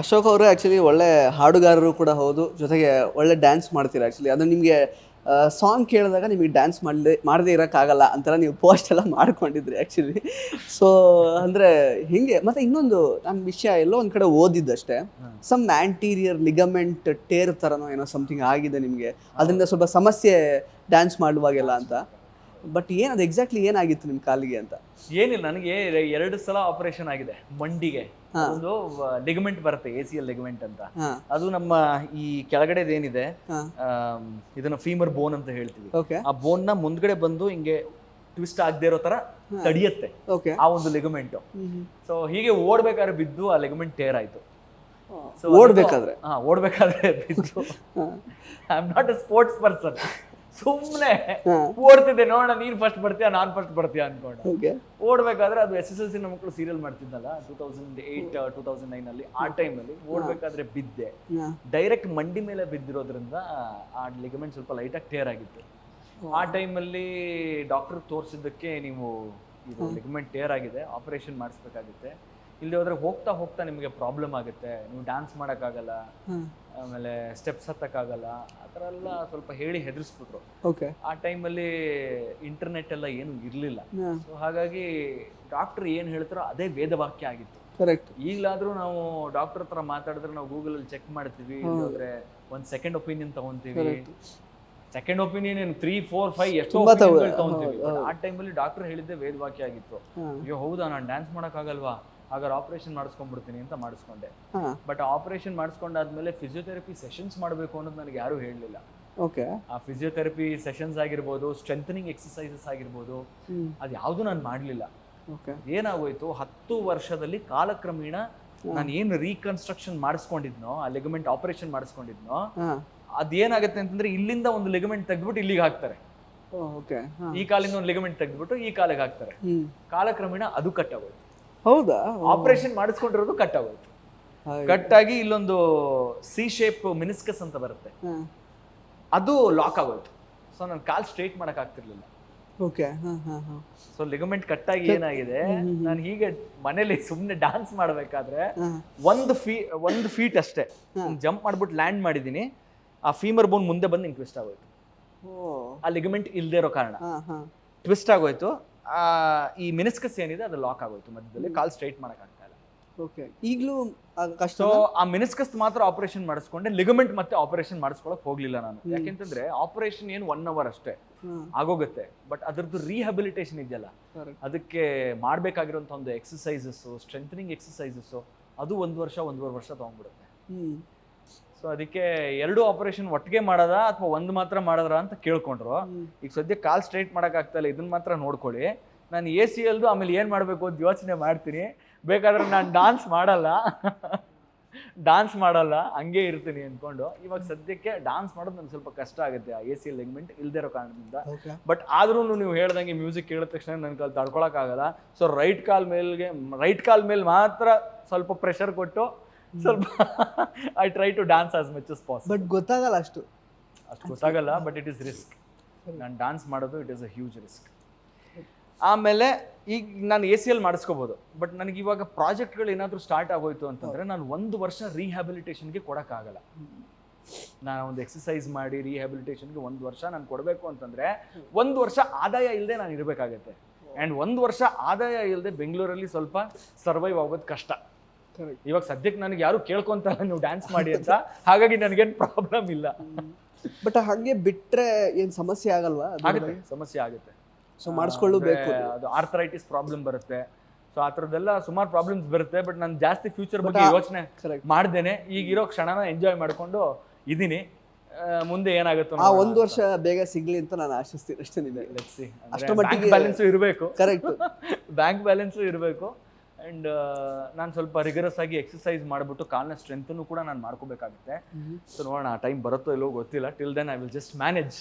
ಅಶೋಕ್ ಅವರು ಆ್ಯಕ್ಚುಲಿ ಒಳ್ಳೆ ಹಾಡುಗಾರರು ಕೂಡ ಹೌದು. ಜೊತೆಗೆ ಒಳ್ಳೆ ಡ್ಯಾನ್ಸ್ ಮಾಡ್ತೀರಾ ಆ್ಯಕ್ಚುಲಿ ಅದು ನಿಮಗೆ ಸಾಂಗ್ ಕೇಳಿದಾಗ ನಿಮಗೆ ಡ್ಯಾನ್ಸ್ ಮಾಡಲಿ ಮಾಡದೇ ಇರೋಕ್ಕಾಗಲ್ಲ ಅಂತೆಲ್ಲ ನೀವು ಪೋಸ್ಟ್ ಎಲ್ಲ ಮಾಡ್ಕೊಂಡಿದ್ರಿ ಆ್ಯಕ್ಚುಲಿ ಸೊ ಅಂದರೆ ಹಿಂಗೆ ಮತ್ತು ಇನ್ನೊಂದು ನಾನು ವಿಷಯ ಎಲ್ಲೋ ಒಂದು ಕಡೆ ಓದಿದ್ದಷ್ಟೇ. ಸಮ್ ಆ್ಯಂಟೀರಿಯರ್ ಲಿಗಮೆಂಟ್ ಟೇರ್ ಥರನೋ ಏನೋ ಸಮಥಿಂಗ್ ಆಗಿದೆ ನಿಮಗೆ. ಅದರಿಂದ ಸ್ವಲ್ಪ ಸಮಸ್ಯೆ ಡ್ಯಾನ್ಸ್ ಮಾಡುವಾಗೆಲ್ಲ ಅಂತ. ಬಟ್ ಏನು ಅದು ಎಕ್ಸಾಕ್ಟ್ಲಿ ಏನಾಗಿತ್ತು ನಿಮ್ಮ ಕಾಲಿಗೆ ಅಂತ? ಏನಿಲ್ಲ ನನಗೆ ಎರಡು ಸಲ ಆಪರೇಷನ್ ಆಗಿದೆ ಮಂಡಿಗೆ. ಒಂದು ಲಿಗಮೆಂಟ್ ಬರುತ್ತೆ ಎ ಸಿ ಎಲ್ ಲಿಗಮೆಂಟ್ ಅಂತ. ಅದು ನಮ್ಮ ಈ ಕೆಳಗಡೆ ಏನಿದೆ ಹಾಂ. ಇದನ್ನ ಫೀಮರ್ ಬೋನ್ ಅಂತ ಹೇಳ್ತೀವಿ. ಆ ಬೋನ್ನ ಮುಂದ್ಗಡೆ ಬಂದು ಹಿಂಗೆ ಟ್ವಿಸ್ಟ್ ಆಗದೆ ಇರೋ ತರ ತಡಿಯತ್ತೆ ಆ ಒಂದು ಲಿಗಮೆಂಟ್ ಸೊ ಹೀಗೆ ಓಡ್ಬೇಕಾದ್ರೆ ಬಿದ್ದು ಆ ಲಿಗಮೆಂಟ್ ಟೇರ್ ಆಯ್ತು. ಓಡ್ಬೇಕಾದ್ರೆ? ಹಾ ಓಡ್ಬೇಕಾದ್ರೆ ಬಿದ್ದು. I am not a sports person ಸುಮ್ಮನೆ ಓಡ್ತಿದ್ದೆ ನೋಡೋಣ ನೀನ್ ಫಸ್ಟ್ ಬರ್ತೀಯಾ ನಾನ್ ಫಸ್ಟ್ ಬರ್ತೀಯಾ ಅನ್ಕೊಂಡು. ಓಡ್ಬೇಕಾದ್ರೆ ಅದು ಎಸ್ ಎಸ್ ಎಲ್ ಸಿ ನ ಮಕ್ಕಳು serial ಮಾಡ್ತಿದ್ನಲ್ಲ two thousand eight two thousand nine ಅಲ್ಲಿ ಆ ಟೈಮಲ್ಲಿ ಓಡ್ಬೇಕಾದ್ರೆ ಬಿದ್ದೆ. ಡೈರೆಕ್ಟ್ ಮಂಡಿ ಮೇಲೆ ಬಿದ್ದಿರೋದ್ರಿಂದ ಆ ಲಿಗಮೆಂಟ್ ಸ್ವಲ್ಪ ಲೈಟಾಗಿ ಟೇರ್ ಆಗಿತ್ತು. ಆ ಟೈಮ್ ಅಲ್ಲಿ ಡಾಕ್ಟರ್ ತೋರಿಸಿದ್ದಕ್ಕೆ ನೀವು ಇದು ಲಿಗಮೆಂಟ್ ಟೇರ್ ಆಗಿದೆ ಆಪರೇಷನ್ ಮಾಡಿಸ್ಬೇಕಾಗುತ್ತೆ. ಇಲ್ಲಿ ಹೋದ್ರೆ ಹೋಗ್ತಾ ಹೋಗ್ತಾ ನಿಮಗೆ ಪ್ರಾಬ್ಲಮ್ ಆಗುತ್ತೆ. ನೀವು ಡ್ಯಾನ್ಸ್ ಮಾಡೋಕ್ಕಾಗಲ್ಲ. ಆಮೇಲೆ ಸ್ಟೆಪ್ಸ್ ಹತ್ತಕ್ಕಾಗಲ್ಲ. ಆ ಥರ ಎಲ್ಲ ಸ್ವಲ್ಪ ಹೇಳಿ ಹೆದರ್ಸ್ಬಿಟ್ರು. ಓಕೆ ಆ ಟೈಮಲ್ಲಿ ಇಂಟರ್ನೆಟ್ ಎಲ್ಲ ಏನು ಇರಲಿಲ್ಲ. ಸೊ ಹಾಗಾಗಿ ಡಾಕ್ಟರ್ ಏನು ಹೇಳ್ತಾರೋ ಅದೇ ವೇದವಾಕ್ಯ ಆಗಿತ್ತು. ಕರೆಕ್ಟ್ ಈಗಲಾದ್ರೂ ನಾವು ಡಾಕ್ಟರ್ ಹತ್ರ ಮಾತಾಡಿದ್ರೆ ನಾವು ಗೂಗಲ್ ಅಲ್ಲಿ ಚೆಕ್ ಮಾಡ್ತೀವಿ. ಇಲ್ಲಾಂದ್ರೆ ಒಂದ್ ಸೆಕೆಂಡ್ ಒಪಿನಿಯನ್ ತಗೊಂತೀವಿ. ಸೆಕೆಂಡ್ ಒಪಿನಿಯನ್ ಏನು ತ್ರೀ ಫೋರ್ ಫೈವ್ ಎಷ್ಟೋ ತಗೊಂತೀವಿ. ಆ ಟೈಮಲ್ಲಿ ಡಾಕ್ಟರ್ ಹೇಳಿದ್ದೆ ವೇದವಾಕ್ಯ ಆಗಿತ್ತು. ಅಯ್ಯೋ ಹೌದಾ ನಾನು ಡ್ಯಾನ್ಸ್ ಮಾಡೋಕ್ಕಾಗಲ್ವಾ? ಹಾಗಾದ್ರೆ ಆಪರೇಷನ್ ಮಾಡಿಸ್ಕೊಂಡ್ಬಿಡ್ತೀನಿ ಅಂತ ಮಾಡಿಸ್ಕೊಂಡೆ. ಬಟ್ ಆಪರೇಷನ್ ಮಾಡಿಸ್ಕೊಂಡಾದ್ಮೇಲೆ ಫಿಸಿಯೋಥೆರಪಿ ಸೆಷನ್ಸ್ ಮಾಡಬೇಕು ಅನ್ನೋದು ನನಗೆ ಯಾರು ಹೇಳಲಿಲ್ಲ. ಓಕೆ ಆ ಫಿಸಿಯೋಥೆರಪಿ ಸೆಷನ್ಸ್ ಆಗಿರ್ಬೋದು ಸ್ಟ್ರೆಂಥನಿಂಗ್ ಎಕ್ಸಸೈಸಸ್ ಆಗಿರ್ಬೋದು ಅದು ಯಾವುದು ನಾನು ಮಾಡಲಿಲ್ಲ. ಏನಾಗೋಯ್ತು? ಹತ್ತು ವರ್ಷದಲ್ಲಿ ಕಾಲಕ್ರಮೇಣ ನಾನು ಏನು ರೀಕನ್ಸ್ಟ್ರಕ್ಷನ್ ಮಾಡಿಸ್ಕೊಂಡಿದ್ನೋ ಆ ಲೆಗಮೆಂಟ್ ಆಪರೇಷನ್ ಮಾಡಿಸ್ಕೊಂಡಿದ್ನೋ ಅದೇನಾಗುತ್ತೆ ಅಂತಂದ್ರೆ ಇಲ್ಲಿಂದ ಒಂದು ಲೆಗಮೆಂಟ್ ತೆಗೆದ್ಬಿಟ್ಟು ಇಲ್ಲಿಗೆ ಹಾಕ್ತಾರೆ. ಈ ಕಾಲಿಂದ ಒಂದು ಲೆಗಮೆಂಟ್ ತೆಗೆದ್ಬಿಟ್ಟು ಈ ಕಾಲಿಗೆ ಹಾಕ್ತಾರೆ. ಕಾಲಕ್ರಮೇಣ ಅದು ಕಟ್ ಆಗೋಯ್ತು. ಹೌದಾ? ಆಪರೇಷನ್ ಮಾಡಿಸ್ಕೊಂಡಿರೋದು ಕಟ್ ಆಗೋಯ್ತು. ಕಟ್ ಆಗಿ ಇಲ್ಲೊಂದು ಸಿ ಶೇಪ್ ಮಿನಿಸ್ಕಸ್ ಅಂತ ಬರುತ್ತೆ. ಅದು ಲಾಕ್ ಆಗೋಯ್ತು. ಸೊ ನನ್ನ ಕಾಲ್ ಸ್ಟ್ರೈಟ್ ಮಾಡಕ್ ಆಗ್ತಿರ್ಲಿಲ್ಲ. ಓಕೆ ಸೊ ಲಿಗಮೆಂಟ್ ಕಟ್ ಆಗಿ ಏನಾಗಿದೆ? ನಾನು ಹೀಗೆ ಮನೇಲಿ ಸುಮ್ಮನೆ ಡಾನ್ಸ್ ಮಾಡಬೇಕಾದ್ರೆ ಒಂದು ಫೀ ಒಂದು ಫೀಟ್ ಅಷ್ಟೇ. ಜಂಪ್ ಮಾಡ್ಬಿಟ್ಟು ಲ್ಯಾಂಡ್ ಮಾಡಿದ್ದೀನಿ. ಆ ಫೀಮರ್ ಬೋನ್ ಮುಂದೆ ಬಂದು ಹಿಂಗೆ ಟ್ವಿಸ್ಟ್ ಆಗೋಯ್ತು ಆ ಲಿಗಮೆಂಟ್ ಇಲ್ಲದೆ ಇರೋ ಕಾರಣ. ಟ್ವಿಸ್ಟ್ ಆಗೋಯ್ತು. ಈ ಮಿನಿಸ್ಕಸ್ ಏನಿದೆ ಅದು ಲಾಕ್ ಆಗೋಯ್ತು ಮಧ್ಯದಲ್ಲಿ ಕಾಲ್ ಸ್ಟ್ರೈಟ್ ಮಾಡೋಕ್ಕಾಗ್ತಾ ಇಲ್ಲ. ಓಕೆ ಈಗಲೂ ಕಷ್ಟ ಸೊ ಆ ಮಿನಿಸ್ಕಸ್ ಮಾತ್ರ ಆಪರೇಷನ್ ಮಾಡಿಸ್ಕೊಂಡೆ ಲಿಗಮೆಂಟ್ ಮತ್ತೆ ಆಪರೇಷನ್ ಮಾಡಿಸ್ಕೊಳಕ್ ಹೋಗ್ಲಿಲ್ಲ ನಾನು. ಯಾಕೆಂತಂದ್ರೆ ಆಪರೇಷನ್ ಏನು ಒನ್ ಅವರ್ ಅಷ್ಟೇ. ಆಗೋಗುತ್ತೆ. ಬಟ್ ಅದ್ರದ್ದು ರಿಹಬಿಲಿಟೇಷನ್ ಇದೆಯಲ್ಲ. ಅದಕ್ಕೆ ಮಾಡಬೇಕಾಗಿರೋಂಥ ಒಂದು ಎಕ್ಸಸೈಸಸ್ಸು ಸ್ಟ್ರೆಂಥನಿಂಗ್ ಎಕ್ಸಸೈಸಸ್ಸು ಅದು ಒಂದು ವರ್ಷ ಒಂದೂವರೆ ವರ್ಷ ತಗೊಂಡ್ಬಿಡುತ್ತೆ. ಸೊ ಅದಕ್ಕೆ ಎರಡು ಆಪರೇಷನ್ ಒಟ್ಟಿಗೆ ಮಾಡೋದಾ ಅಥವಾ ಒಂದು ಮಾತ್ರ ಮಾಡದ್ರ ಅಂತ ಕೇಳ್ಕೊಂಡ್ರು. ಈಗ ಸದ್ಯ ಕಾಲ್ ಸ್ಟ್ರೈಟ್ ಮಾಡೋಕ್ಕಾಗ್ತಾ ಇಲ್ಲ ಇದನ್ನ ಮಾತ್ರ ನೋಡ್ಕೊಳ್ಳಿ. ನಾನು ಎ ಸಿ ಎಲ್ದು ಆಮೇಲೆ ಏನು ಮಾಡಬೇಕು ಅಂತ ಯೋಚನೆ ಮಾಡ್ತೀನಿ. ಬೇಕಾದ್ರೆ ನಾನು ಡಾನ್ಸ್ ಮಾಡಲ್ಲ. ಡಾನ್ಸ್ ಮಾಡಲ್ಲ. ಹಂಗೆ ಇರ್ತೀನಿ ಅಂದ್ಕೊಂಡು ಇವಾಗ ಸದ್ಯಕ್ಕೆ ಡಾನ್ಸ್ ಮಾಡೋದು ನನಗೆ ಸ್ವಲ್ಪ ಕಷ್ಟ ಆಗುತ್ತೆ ಆ ಎ ಸಿ ಲೆಗ್ಮೆಂಟ್ ಇಲ್ದೇ ಇರೋ ಕಾರಣದಿಂದ. ಬಟ್ ಆದ್ರೂ ನೀವು ಹೇಳ್ದಂಗೆ ಮ್ಯೂಸಿಕ್ ಕೇಳಿದ ತಕ್ಷಣ ನನ್ನ ಕಾಲ್ ತಡ್ಕೊಳಕ್ಕಾಗಲ್ಲ ಸೊ ರೈಟ್ ಕಾಲ್ ಮೇಲ್ಗೆ ರೈಟ್ ಕಾಲ್ ಮೇಲೆ ಮಾತ್ರ ಸ್ವಲ್ಪ ಪ್ರೆಷರ್ ಕೊಟ್ಟು ಸ್ವಲ್ಪ I try to dance as much as possible but ಗೊತ್ತಾಗಲ್ಲ ಅಷ್ಟು. ಅಷ್ಟು ಗೊತ್ತಾಗಲ್ಲ ಬಟ್ ಇಟ್ ಇಸ್ ರಿಸ್ಕ್ ನಾನು ಡಾನ್ಸ್ ಮಾಡೋದು it is a huge risk ಆಮೇಲೆ ಈಗ ನಾನು ಎ ಸಿ ಎಲ್ ಮಾಡಿಸ್ಕೋಬೋದು ಬಟ್ ನನಗೆ ಇವಾಗ ಪ್ರಾಜೆಕ್ಟ್ಗಳು ಏನಾದರೂ ಸ್ಟಾರ್ಟ್ ಆಗೋಯ್ತು ಅಂತಂದ್ರೆ ನಾನು ಒಂದು ವರ್ಷ ರಿಹ್ಯಾಬಿಲಿಟೇಷನ್ಗೆ ಕೊಡೋಕ್ಕಾಗಲ್ಲ. ನಾನು ಒಂದು ಎಕ್ಸಸೈಸ್ ಮಾಡಿ ರಿಹ್ಯಾಬಿಲಿಟೇಷನ್ಗೆ ಒಂದು ವರ್ಷ ನಾನು ಕೊಡಬೇಕು ಅಂತಂದ್ರೆ ಒಂದು ವರ್ಷ ಆದಾಯ ಇಲ್ಲದೆ ನಾನು ಇರಬೇಕಾಗತ್ತೆ. ಆ್ಯಂಡ್ ಒಂದು ವರ್ಷ ಆದಾಯ ಇಲ್ಲದೆ ಬೆಂಗಳೂರಲ್ಲಿ ಸ್ವಲ್ಪ ಸರ್ವೈವ್ ಆಗೋದು ಕಷ್ಟ. ಇವಾಗ ಸದ್ಯಕ್ಕೆ ನನಗೆ ಯಾರು ಕೇಳ್ಕೊಂತಾರ ನೀವು ಡ್ಯಾನ್ಸ್ ಮಾಡಿ ಅಂತ. ಹಾಗಾಗಿ ನನಗೇನು ಪ್ರಾಬ್ಲಮ್ ಇಲ್ಲ. ಬಟ್ ಹಾಗೆ ಬಿಟ್ರೆ ಏನು ಸಮಸ್ಯೆ ಆಗಲ್ವಾ? ಆಗುತ್ತೆ ಸಮಸ್ಯೆ ಆಗುತ್ತೆ. ಸೊ ಮಾಡಿಸ್ಕೊಳ್ಳಬೇಕು. ಅದು ಆರ್ಥರೈಟಿಸ್ ಪ್ರಾಬ್ಲಮ್ ಬರುತ್ತೆ. ಸೊ ಆ ಥರದ್ದೆಲ್ಲ ಸುಮಾರು ಪ್ರಾಬ್ಲಮ್ಸ್ ಬರುತ್ತೆ ಬಟ್ ನಾನು ಜಾಸ್ತಿ ಫ್ಯೂಚರ್ ಬಗ್ಗೆ ಯೋಚನೆ ಮಾಡ್ದೇನೆ. ಈಗಿರೋ ಕ್ಷಣನ ಎಂಜಾಯ್ ಮಾಡ್ಕೊಂಡು ಇದೀನಿ. ಮುಂದೆ ಏನಾಗುತ್ತೋ ಆ ಒಂದು ವರ್ಷ ಬೇಗ ಸಿಗ್ಲಿ ಅಂತ ನಾನು ಆಶಿಸ್ತೀನಿ ಅಷ್ಟೇ ಅಷ್ಟು ಮಟ್ಟಿಗೆ- ಬ್ಯಾಲೆನ್ಸು ಇರಬೇಕು. ಕರೆಕ್ಟ್ ಬ್ಯಾಂಕ್ ಬ್ಯಾಲೆನ್ಸ್ ಇರಬೇಕು. ಆ್ಯಂಡ್ ನಾನು ಸ್ವಲ್ಪ ರಿಗರಸ್ ಆಗಿ ಎಕ್ಸಸೈಸ್ ಮಾಡಿಬಿಟ್ಟು ಕಾಲ್ನ ಸ್ಟ್ರೆಂತನ್ನು ಕೂಡ ನಾನು ಮಾಡ್ಕೋಬೇಕಾಗುತ್ತೆ. ಸೊ ನೋಡೋಣ ಆ ಟೈಮ್ ಬರುತ್ತೋ ಇಲ್ಲೋ ಗೊತ್ತಿಲ್ಲ. Till then I will just manage